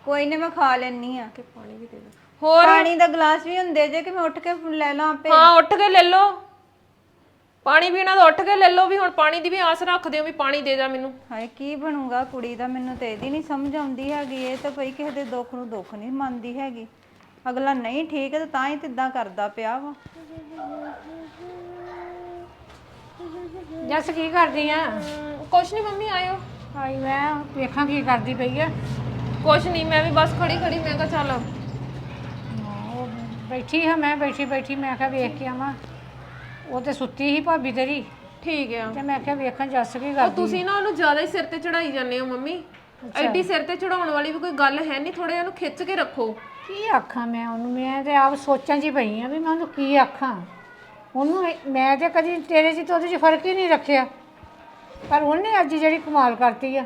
ਕੋਈ ਨਹੀਂ ਮੈਂ ਖਾ ਲੈਣੀ ਆ। ਹੋਰ? ਪਾਣੀ ਦਾ ਗਲਾਸ ਵੀ ਹੁੰਦੇ ਜੇ ਕਿ ਮੈਂ ਉੱਠ ਕੇ ਲੈ ਲਾਂ ਆਪੇ? ਹਾਂ ਉੱਠ ਕੇ ਲੈ ਲਓ। ਪਾਣੀ ਪੀਣਾ ਤਾਂ ਉੱਠ ਕੇ ਲੈ ਲਓ ਵੀ ਹੁਣ ਪਾਣੀ ਦੀ ਵੀ ਆਸ ਰੱਖਦੇ ਹੋ ਵੀ ਪਾਣੀ ਦੇ ਜਾ ਮੈਨੂੰ। ਹਾਏ ਕੀ ਬਣੂਗਾ? ਕੁੜੀ ਦਾ ਮੈਨੂੰ ਤੇ ਇਹਦੀ ਨਹੀਂ ਸਮਝ ਆਉਂਦੀ ਹੈਗੀ। ਇਹ ਤਾਂ ਭਈ ਕਿਸੇ ਦੇ ਦੁੱਖ ਨੂੰ ਦੁੱਖ ਨਹੀਂ ਮੰਨਦੀ ਹੈਗੀ। ਅਗਲਾ ਨਹੀਂ ਠੀਕ ਹੈ ਤਾਂ ਹੀ ਤਿੱਦਾਂ ਕਰਦਾ ਪਿਆ ਵਾ। ਜੱਸ ਕੀ ਕਰਦੀ ਆ? ਕੁਛ ਨਹੀਂ ਮੰਮੀ ਆਇਓ। ਆਈ ਮੈਂ ਵੇਖਾਂ ਕੀ ਕਰਦੀ ਪਈ ਆ। ਕੁਛ ਨਹੀਂ ਮੈਂ ਵੀ ਬਸ ਖੜੀ ਖੜੀ ਮੈਂ ਕਿਹਾ ਚੱਲ। ਉਹ ਬੈਠੀ ਹਾਂ ਮੈਂ ਬੈਠੀ ਬੈਠੀ ਮੈਂ ਕਿਹਾ ਵੇਖ ਕੇ ਆਵਾਂ। ਉਹ ਤੇ ਸੁੱਤੀ ਸੀ ਭਾਬੀ ਤੇਰੀ। ਠੀਕ ਆ। ਤੇ ਮੈਂ ਕਿਹਾ ਵੇਖਾਂ ਜੱਸ ਕੀ ਉਹ ਕਰਦੀ। ਤੁਸੀਂ ਨਾ ਉਹਨੂੰ ਜ਼ਿਆਦਾ ਹੀ ਸਿਰ ਤੇ ਚੜਾਈ ਜਾਂਦੇ ਹੋ ਮੰਮੀ। ਐਡੀ ਸਿਰ ਤੇ ਚੜਾਉਣ ਵਾਲੀ ਵੀ ਕੋਈ ਗੱਲ ਹੈ ਨਹੀਂ ਥੋੜਾ ਜਿਹਾ ਉਹਨੂੰ ਖਿੱਚ ਕੇ ਰੱਖੋ। ਕੀ ਆਖਾਂ ਮੈਂ ਉਹਨੂੰ? ਮੈਂ ਤੇ ਆਪ ਸੋਚਾਂ 'ਚ ਹੀ ਪਈ ਆ ਵੀ ਮੈਂ ਉਹਨੂੰ ਕੀ ਆਖਾਂ। ਉਹਨੂੰ ਇਹ- ਮੈਂ ਤੇ ਕਦੀ ਤੇਰੇ 'ਚ ਤੇ ਉਹਦੇ 'ਚ ਫ਼ਰਕ ਹੀ ਨਹੀਂ ਰੱਖਿਆ। ਪਰ ਉਹਨੇ ਅੱਜ ਜਿਹੜੀ ਕਮਾਲ ਕਰਤੀ ਆ।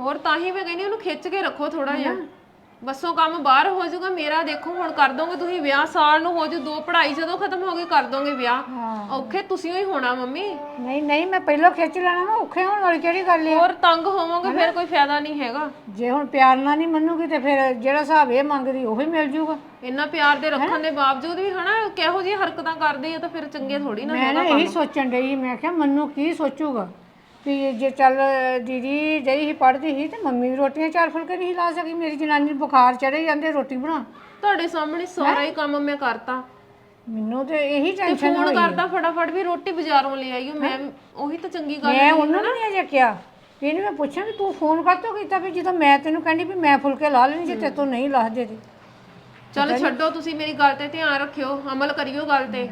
ਹੋਰ ਤਾਂ ਹੀ ਮੈਂ ਕਹਿੰਦੀ ਉਹਨੂੰ ਖਿੱਚ ਕੇ ਰੱਖੋ ਥੋੜਾ ਜਿਹਾ। ਬੱਸੋਂ ਕੰਮ ਬਾਹਰ ਹੋ ਜਾਊਗਾ ਮੇਰਾ ਦੇਖੋ ਹੁਣ ਕਰ ਦੋਗੇ ਤੁਸੀਂ ਵਿਆਹ ਸਾਲ ਨੂੰ ਹੋ ਜੂ ਦੋ ਪੜ੍ਹਾਈ ਜਦੋਂ ਖਤਮ ਹੋ ਗਈ ਕਰ ਦੋਗੇ ਵਿਆਹ। ਹਾਂ। ਔਖੇ ਤੁਸੀਂ ਹੀ ਹੋਣਾ ਮੰਮੀ। ਨਹੀਂ ਨਹੀਂ ਮੈਂ ਪਹਿਲਾਂ ਖਿੱਚ ਲੈਣਾ ਵਾ ਔਖੇ ਹੋਣ ਵਾਲੀ ਕਿਹੜੀ ਗੱਲ ਆ? ਹੋਰ ਤੰਗ ਹੋਵੋਗੇ ਫਿਰ ਕੋਈ ਫਾਇਦਾ ਨਹੀਂ ਹੈਗਾ। ਜੇ ਹੁਣ ਪਿਆਰ ਨਾਲ ਨਹੀਂ ਮੰਨੂਗੀ ਤੇ ਫਿਰ ਜਿਹੜਾ ਹਿਸਾਬ ਇਹ ਮੰਗਦੀ ਉਹੀ ਮਿਲ ਜੂਗਾ ਇੰਨਾ ਪਿਆਰ ਦੇ ਰੱਖਣ ਦੇ ਬਾਵਜੂਦ ਵੀ ਹਨਾ ਕਿਹੋ ਜਿਹੀ ਹਰਕਤਾਂ ਕਰਦੇ ਆ ਤਾਂ ਫਿਰ ਚੰਗੇ ਥੋੜੀ ਨਾ ਮੈਂ ਨਾ ਇਹੀ ਸੋਚਣ ਡਈ ਮੈਂ ਕਿਹਾ ਮੰਨੂ ਕੀ ਸੋਚੂਗਾ? ਵੀ ਜੇ ਚੱਲ ਦੀਦੀ ਜਈ ਹੀ ਪੜ੍ਹਦੀ ਸੀ ਤੇ ਮੰਮੀ ਵੀ ਰੋਟੀਆਂ ਚਾਰ ਫੁਲਕੇ ਨਹੀਂ ਲਾ ਸਕੀ ਮੇਰੀ ਜਨਾਨੀ ਨੂੰ ਬੁਖਾਰ ਚੜੇ ਜਾਂਦੇ ਰੋਟੀ ਬਣਾ ਤੁਹਾਡੇ ਸਾਹਮਣੇ ਸਾਰਾ ਹੀ ਕੰਮ ਮੈਂ ਕਰਤਾ। ਮੈਨੂੰ ਤੇ ਇਹੀ ਤੇ ਟੈਨਸ਼ਨ ਫੋਨ ਕਰਦਾ ਫਟਾਫਟ ਵੀ ਰੋਟੀ ਬਾਜ਼ਾਰੋਂ ਲੈ ਆਈਓ ਮੈਂ ਉਹੀ ਤਾਂ ਚੰਗੀ ਗੱਲ ਮੈਂ ਉਹਨੂੰ ਨਹੀਂ ਅਜੇ ਕਿਹਾ। ਵੀ ਇਹਨੂੰ ਮੈਂ ਪੁੱਛਾਂ ਵੀ ਤੂੰ ਫੋਨ ਕਾਹਤੋਂ ਕੀਤਾ ਵੀ ਜਦੋਂ ਮੈਂ ਤੈਨੂੰ ਕਹਿੰਦੀ ਵੀ ਮੈਂ ਫੁਲਕੇ ਲਾ ਲੈਣੀ ਜੇ ਤੇ ਤੂੰ ਨਹੀਂ ਲਾਹਦੇ ਤੇ। ਚਲ ਛੱਡੋ ਤੁਸੀਂ ਮੇਰੀ ਗੱਲ ਤੇ ਧਿਆਨ ਰੱਖਿਓ ਅਮਲ ਕਰਿਓ ਗੱਲ ਤੇ।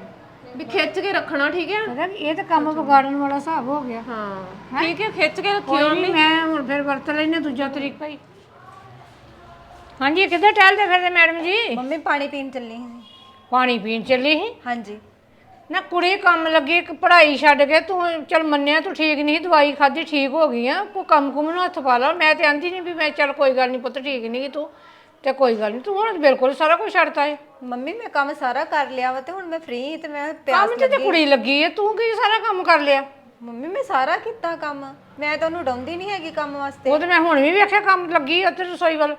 ਵੀ ਖਿੱਚ ਕੇ ਰੱਖਣਾ ਠੀਕ ਹੈ? ਪਤਾ ਵੀ ਇਹ ਤਾਂ ਕੰਮ ਵਿਗਾੜਨ ਵਾਲਾ ਹਿਸਾਬ ਹੋ ਗਿਆ। ਹਾਂ ਠੀਕ ਹੈ ਖਿੱਚ ਕੇ ਰੱਖਿਓ ਕੋਈ ਨਹੀਂ ਮੈਂ ਹੁਣ ਫਿਰ ਵਰਤ ਲੈਨੇ ਦੂਜਾ ਤਰੀਕਾ। ਹੀ ਹਾਂਜੀ ਕਿੱਧਰ ਟਹਿਲਦੇ ਫਿਰਦੇ ਮੈਡਮ ਜੀ? ਮੰਮੀ ਪਾਣੀ ਪੀਣ ਚੱਲੀ ਸੀ ਪਾਣੀ ਪੀਣ ਚੱਲੀ ਸੀ? ਹਾਂਜੀ। ਨਾ ਕੁੜੀ ਕੰਮ ਲੱਗੀ ਇੱਕ ਪੜ੍ਹਾਈ ਛੱਡ ਕੇ ਤੂੰ ਚਲ ਮੰਨਿਆ ਤੂੰ ਠੀਕ ਨਹੀਂ ਦਵਾਈ ਖਾਧੀ ਠੀਕ ਹੋ ਗਈ ਆ ਕੋਈ ਕੰਮ ਕੁਮ ਨੂੰ ਹੱਥ ਪਾ ਲਾ। ਮੈਂ ਤੇ ਆਂਦੀ ਨਹੀਂ ਵੀ ਮੈਂ ਚਲ ਕੋਈ ਗੱਲ ਨਹੀਂ ਪੁੱਤ ਠੀਕ ਨਹੀਂ ਤੂੰ। ਤੇ ਕੋਈ ਗੱਲ ਨਹੀਂ ਤੂੰ ਹੁਣ ਬਿਲਕੁਲ ਸਾਰਾ ਕੁਝ ਛੱਡਤਾ ਏ। ਮੰਮੀ ਮੈਂ ਕੰਮ ਸਾਰਾ ਕਰ ਲਿਆ ਵਾ ਤੇ ਹੁਣ ਮੈਂ ਫ੍ਰੀ ਤੇ ਮੈਂ ਪਿਆਸ ਕੰਮ ਤੇ ਤੇ ਕੁੜੀ ਲੱਗੀ ਏ ਤੂੰ ਕੀ ਸਾਰਾ ਕੰਮ ਕਰ ਲਿਆ? ਮੰਮੀ ਮੈਂ ਸਾਰਾ ਕੀਤਾ ਕੰਮ। ਮੈਂ ਤਾਂ ਉਹਨੂੰ ਡਾਉਂਦੀ ਨਹੀਂ ਹੈਗੀ ਕੰਮ ਵਾਸਤੇ। ਉਹ ਤੇ ਮੈਂ ਹੁਣ ਵੀ ਵੇਖਿਆ ਕੰਮ ਲੱਗੀ ਉੱਥੇ ਰਸੋਈ ਵੱਲ।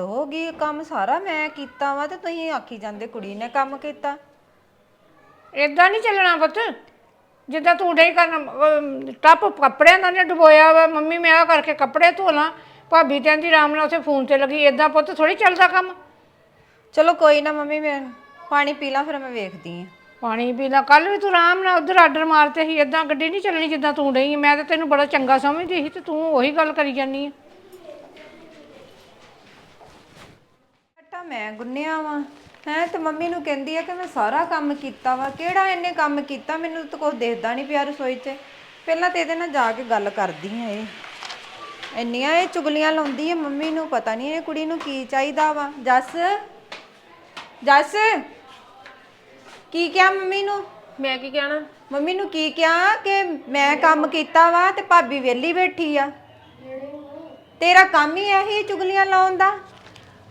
ਹੋ ਗਈ ਕੰਮ ਸਾਰਾ ਮੈਂ ਕੀਤਾ ਵਾ ਤੇ ਤੁਸੀਂ ਆਖੀ ਜਾਂਦੇ ਕੁੜੀ ਨੇ ਕੰਮ ਕੀਤਾ। ਇਦਾਂ ਨਹੀਂ ਚੱਲਣਾ ਪੁੱਤ। ਜਿੱਦਾਂ ਤੂੰ ਡੇ ਕਰਨ ਅਮ, ਟੱਪ ਕੱਪੜਿਆਂ ਦਾ ਨੇ ਡੁਬੋਇਆ ਵਾ। ਮੰਮੀ ਮੈਂ ਆ ਕਰਕੇ ਕੱਪੜੇ ਧੋ ਲਾਂ ਭਾਬੀ ਕਹਿੰਦੀ ਆਰਾਮ ਨਾਲ ਉੱਥੇ ਫੋਨ ਤੇ ਲੱਗੀ ਇਦਾਂ ਪੁੱਤ ਥੋੜੀ ਚੱਲਦਾ ਕੰਮ? ਚਲੋ ਕੋਈ ਨਾ ਮੰਮੀ ਮੈਂ ਪਾਣੀ ਪੀ ਲਾਂ ਫਿਰ ਮੈਂ ਵੇਖਦੀ ਆ ਪਾਣੀ ਪੀ ਲਾ ਕੱਲ ਵੀ ਤੂੰ ਆਰਾਮ ਨਾਲ ਉਧਰ ਆਰਡਰ ਮਾਰਤੇ ਸੀ ਇਦਾਂ ਗੱਡੀ ਨਹੀਂ ਚੱਲਣੀ ਜਿੱਦਾਂ ਤੂੰ ਡਈ ਮੈਂ ਤਾਂ ਤੈਨੂੰ ਬੜਾ ਚੰਗਾ ਸਮਝਦੀ ਸੀ ਤੇ ਤੂੰ ਉਹੀ ਗੱਲ ਕਰੀ ਜਾਨੀ ਆ। ਆਟਾ ਮੈਂ ਗੁੰਨਿਆ ਵਾ। ਹੈ ਤੇ ਮੰਮੀ ਨੂੰ ਕਹਿੰਦੀ ਆ ਕਿ ਮੈਂ ਸਾਰਾ ਕੰਮ ਕੀਤਾ ਵਾ। ਕਿਹੜਾ ਇਹਨੇ ਕੰਮ ਕੀਤਾ? ਮੈਨੂੰ ਤਾਂ ਕੁਝ ਦੇਖਦਾ ਨਹੀਂ ਪਿਆ ਰਸੋਈ 'ਚ। ਪਹਿਲਾਂ ਤੇ ਇਹਦੇ ਨਾਲ ਜਾ ਕੇ ਗੱਲ ਕਰਦੀ ਆ ਇਹ। ਇੰਨੀਆਂ ਇਹ ਚੁਗਲੀਆਂ ਲਾਉਂਦੀ ਆ ਮੰਮੀ ਨੂੰ ਪਤਾ ਨਹੀਂ ਇਹ ਕੁੜੀ ਨੂੰ ਕੀ ਚਾਹੀਦਾ ਵਾ। ਜੱਸ ਜੱਸ ਕੀ ਕਿਹਾ ਮੰਮੀ ਨੂੰ? ਮੈਂ ਕੀ ਕਹਿਣਾ? ਮੰਮੀ ਨੂੰ ਕੀ ਕਿਹਾ ਕਿ ਮੈਂ ਕੰਮ ਕੀਤਾ ਵਾ ਤੇ ਭਾਬੀ ਵਿਹਲੀ ਬੈਠੀ ਆ? ਤੇਰਾ ਕੰਮ ਹੀ ਇਹੀ ਚੁਗਲੀਆਂ ਲਾਉਣ ਦਾ।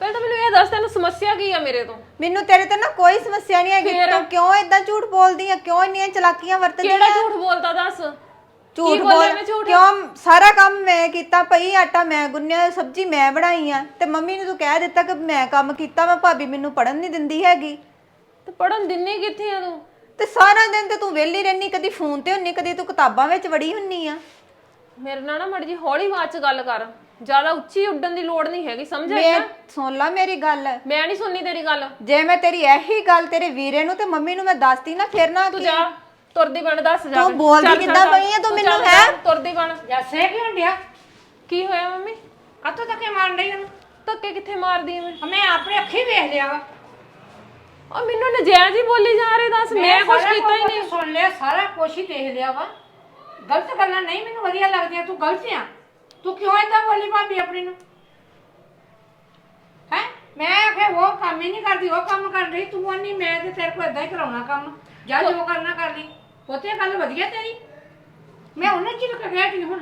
ਪਹਿਲਾਂ ਤਾਂ ਮੈਨੂੰ ਇਹ ਦੱਸ ਤੈਨੂੰ ਸਮੱਸਿਆ ਕੀ ਆ ਮੇਰੇ ਤੋਂ? ਮੈਨੂੰ ਤੇਰੇ ਤੇ ਨਾ ਕੋਈ ਸਮੱਸਿਆ ਨਹੀਂ ਹੈਗੀ। ਤੂੰ ਕਿਉਂ ਇਦਾਂ ਝੂਠ ਬੋਲਦੀ ਆ? ਕਿਉਂ ਇੰਨੀਆਂ ਚਲਾਕੀਆਂ ਵਰਤਦੀ ਆ? ਕਿਹੜਾ ਝੂਠ ਬੋਲਦਾ ਦੱਸ? ਝੂਠ ਬੋਲ ਮੈਂ ਝੂਠ? ਕਿਉਂ ਸਾਰਾ ਕੰਮ ਮੈਂ ਕੀਤਾ ਪਈ ਆਟਾ ਮੈਂ ਗੁੰਨਿਆ ਸਬਜ਼ੀ ਮੈਂ ਬਣਾਈ ਆ ਤੇ ਮੰਮੀ ਨੇ ਤੂੰ ਕਹਿ ਦਿੱਤਾ ਕਿ ਮੈਂ ਕੰਮ ਕੀਤਾ ਵਾ ਭਾਬੀ ਮੈਨੂੰ ਪੜਨ ਨਹੀਂ ਦਿੰਦੀ ਹੈਗੀ। ਤੇ ਪੜਨ ਦਿੰਨੀ ਕਿੱਥੇ ਆ ਤੂੰ? ਤੇ ਸਾਰਾ ਦਿਨ ਤੇ ਤੂੰ ਵਿਹਲੀ ਰਹਿਨੀ ਕਦੀ ਫੋਨ ਤੇ ਹੁੰਨੀ ਕਦੀ ਤੂੰ ਕਿਤਾਬਾਂ ਵਿੱਚ ਵੜੀ ਹੁੰਨੀ ਆ। ਮੇਰੇ ਨਾਲ ਨਾ ਮੜ ਜੀ ਹੌਲੀ ਆਵਾਜ਼ 'ਚ ਗੱਲ ਕਰ ਜ਼ਿਆਦਾ ਉੱਚੀ ਉੱਡਣ ਦੀ ਲੋੜ ਨਹੀਂ ਹੈਗੀ ਸਮਝ ਆਈ ਮੈਂ ਨਾ? ਸੁਣ ਲਾ ਮੇਰੀ ਗੱਲ। ਮੈਂ ਨਹੀਂ ਸੁਣਨੀ ਤੇਰੀ ਗੱਲ। ਜੇ ਮੈਂ ਤੇਰੀ ਇਹੀ ਗੱਲ ਤੇਰੇ ਵੀਰੇ ਨੂੰ ਤੇ ਮੰਮੀ ਨੂੰ ਮੈਂ ਦੱਸਤੀ ਨਾ ਫਿਰ ਨਾ ਤੂੰ ਜਾ। ਤੁਰਦੀ ਬਣ ਦੱਸ ਜਾ ਤੂੰ ਕੇ। ਬੋਲਦੀ ਕਿੱਦਾਂ ਪਈ ਆ ਤੂੰ ਮੈਨੂੰ, ਹੈਂ? ਤੁਰਦੀ ਬਣ। ਜੱਸੇ ਕੀ ਹੁੰਦਿਆ ਕੀ ਹੋਇਆ ਮੰਮੀ? ਕਾਤੋਂ ਤੱਕੇ ਮਾਰਨ ਡਈ ਉਹਨੂੰ ਧੱਕੇ ਕਿੱਥੇ ਮਾਰਦੀ ਐ ਮੈਂ ਮੈਂ ਆਪਣੇ ਅੱਖੀ ਵੇਖ ਲਿਆ ਵਾ। ਉਹ ਮੈਨੂੰ ਨਜਾਇਜ਼ ਹੀ ਬੋਲੀ ਜਾ ਰਹੇ ਦੱਸ। ਮੈਂ ਕੁਝ ਸਾਰਾ ਕੀਤਾ ਹੀ ਕੁਛ ਨਹੀਂ। ਸੁਣ ਲਿਆ ਸਾਰਾ ਕੁਛ ਹੀ ਦੇਖ ਲਿਆ ਵਾ। ਗਲਤ ਗੱਲਾਂ ਨਹੀਂ ਮੈਨੂੰ ਵਧੀਆ ਲੱਗਦੀਆਂ ਤੂੰ ਗਲਤ ਆ। ਤੂੰ ਕਿਉਂ ਏਦਾਂ ਬੋਲੀ ਭਾਬੀ ਆਪਣੀ ਨੂੰ? ਹੈ? ਮੈਂ ਆਖਿਆ ਉਹ ਕੰਮ ਹੀ ਨਹੀਂ ਕਰਦੀ ਉਹ ਕੰਮ ਕਰ ਰਹੀ ਤੂੰ ਨਹੀਂ ਮੈਂ ਤੇ ਤੇਰੇ ਕੋਲ ਏਦਾਂ ਹੀ ਕਰਾਉਣਾ ਕੰਮ। ਜਾ ਜੋ ਕਰਨਾ ਕਰ ਲਈ। ਪੁੱਤੇ ਗੱਲ ਵਧੀਆ ਤੇਰੀ? ਮੈਂ ਉਹਨੇ ਚਿਰ ਕਹਿ ਟੀ ਹੁਣ?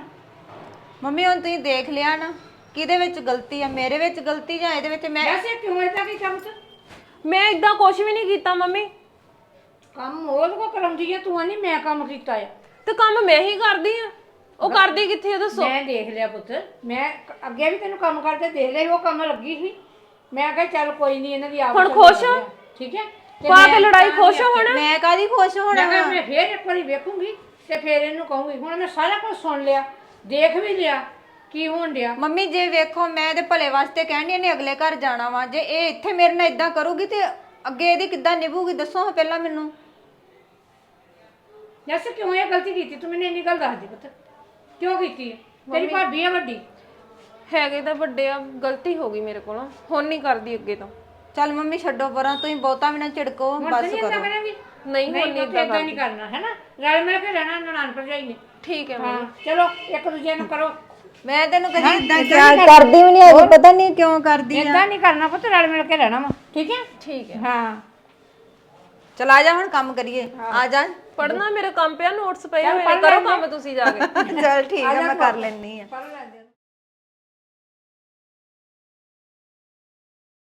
ਮੰਮੀ ਹੁਣ ਤੁਸੀਂ ਦੇਖ ਲਿਆ ਨਾ ਕਿਹਦੇ ਵਿੱਚ ਗਲਤੀ ਆ ਮੇਰੇ ਵਿੱਚ ਗਲਤੀ ਜਾਂ ਇਹਦੇ ਵਿੱਚ ਮੈਂ ਵੈਸੇ ਕਿਉਂ ਏਦਾਂ ਕੀ ਕੰਮ ਤੇ? ਮੈਂ ਇਦਾਂ ਕੁਝ ਵੀ ਨਹੀਂ ਕੀਤਾ ਮੰਮੀ। ਕੰਮ ਉਹ ਕੋ ਕਰਾਉਂਦੀ ਆ ਤੂੰ ਨਹੀਂ ਮੈਂ ਕੰਮ ਕੀਤਾ ਆ। ਤੇ ਕੰਮ ਮੈਂ ਹੀ ਕਰਦੀ ਆ। ਉਹ ਕਰਦੀ ਕਿੱਥੇ ਆ ਦੱਸੋ? ਮੈਂ ਦੇਖ ਲਿਆ ਪੁੱਤ ਮੈਂ ਕ- ਅੱਗੇ ਵੀ ਤੈਨੂੰ ਕੰਮ ਕਰਦੇ ਦੇਖ ਲਿਆ ਸੀ, ਉਹ ਕੰਮ ਲੱਗੀ ਸੀ। ਮੈਂ ਕਿਹਾ ਚੱਲ ਕੋਈ ਨਹੀਂ ਇਹਨਾਂ ਦੀ ਆਪ ਹੁਣ ਖੁਸ਼। ਠੀਕ ਹੈ? ਤੇ ਪਾ ਮੈਂ ਕੇ ਲੜਾਈ ਖੁਸ਼ ਹੋਣਾ? ਮੈਂ ਕਾਦੀ ਖੁਸ਼ ਹੋਣਾ? ਮੈਂ ਕਿਹਾ ਮੈਂ ਫੇਰ ਇੱਕ ਵਾਰੀ ਵੇਖੂੰਗੀ ਤੇ ਫੇਰ ਇਹਨੂੰ ਕਹੂੰਗੀ। ਹੁਣ ਮੈਂ ਸਾਰਾ ਕੁਝ ਸੁਣ ਲਿਆ ਦੇਖ ਵੀ ਲਿਆ ਕੀ ਹੋਣ ਡਿਆ। ਮੰਮੀ ਜੇ ਵੇਖੋ ਮੈਂ ਇਹਦੇ ਭਲੇ ਵਾਸਤੇ ਕਹਿਣੀ ਨੇ ਅਗਲੇ ਘਰ ਜਾਣਾ ਵਾ। ਜੇ ਇਹ ਇੱਥੇ ਮੇਰੇ ਨਾਲ ਇਦਾਂ ਕਰੂਗੀ ਤੇ ਅੱਗੇ ਇਹਦੀ ਕਿੱਦਾਂ ਨਿਭੂਗੀ ਦੱਸੋ ਹਾਂ ਪਹਿਲਾਂ ਮੈਨੂੰ। ਜੈਸੇ ਕਿਉਂ ਇਹ ਗਲਤੀ ਕੀਤੀ? ਤੂੰ ਮੈਨੂੰ ਇੰਨੀ ਗੱਲ ਦੱਸ ਦੇ ਪੁੱਤ। ਕਿਉਂ ਕੀਤੀ ਹੈ? ਤੇਰੀ ਭਾਬੀ ਆ ਵੱਡੀ। ਹੈਗੇ ਤਾਂ ਵੱਡੇ ਆ ਗਲਤੀ ਹੋ ਗਈ ਮੇਰੇ ਕੋਲੋਂ। ਹੁਣ ਨਹੀਂ ਕਰਦੀ ਅੱਗੇ ਤੋਂ। ਚੱਲ ਮੰਮੀ ਛੱਡੋ ਪਰਾਂ ਤੁਸੀਂ ਬਹੁਤਾ ਵੀ ਨਾ ਝਿੜਕੋ ਬਸ ਕਰੋ। ਨਹੀਂ ਹੁਣ ਨਹੀਂ ਏਦਾਂ ਨਹੀਂ ਕਰਨਾ ਹੈ ਨਾ ਰਲ ਮਿਲ ਕੇ ਰਹਿਣਾ ਨਨਾਣ ਭਰਜਾਈ ਨੇ। ਠੀਕ ਹੈ ਹਾਂ ਚਲੋ ਇੱਕ ਦੂਜੇ ਨੂੰ ਕਰੋ। ਮੈਂ ਤੈਨੂੰ ਕਦੀ ਇਦਾਂ ਕਰਦੀ ਵੀ ਨਹੀਂ ਹੈਗੀ ਪਤਾ ਨਹੀਂ ਕਿਉਂ ਕਰਦੀ ਆ। ਏਦਾਂ ਨਹੀਂ ਕਰਨਾ ਪੁੱਤ ਰਲ ਮਿਲ ਕੇ ਰਹਿਣਾ ਵਾ। ਠੀਕ ਹੈ? ਠੀਕ ਹੈ। ਹਾਂ। ਚਲ ਆ ਜਾ ਹੁਣ ਕੰਮ ਕਰੀਏ। ਆ ਜਾ। ਪੜਨਾ ਮੇਰੇ ਕੰਮ ਪਿਆ ਨੋਟਸ ਪਏ ਹੋਏ ਨੇ ਕਰੋ ਕੰਮ ਤੁਸੀਂ ਜਾ ਕੇ। ਚਲ ਠੀਕ ਆ ਮੈਂ ਕਰ ਲੈਣੀ ਆ ਪਰ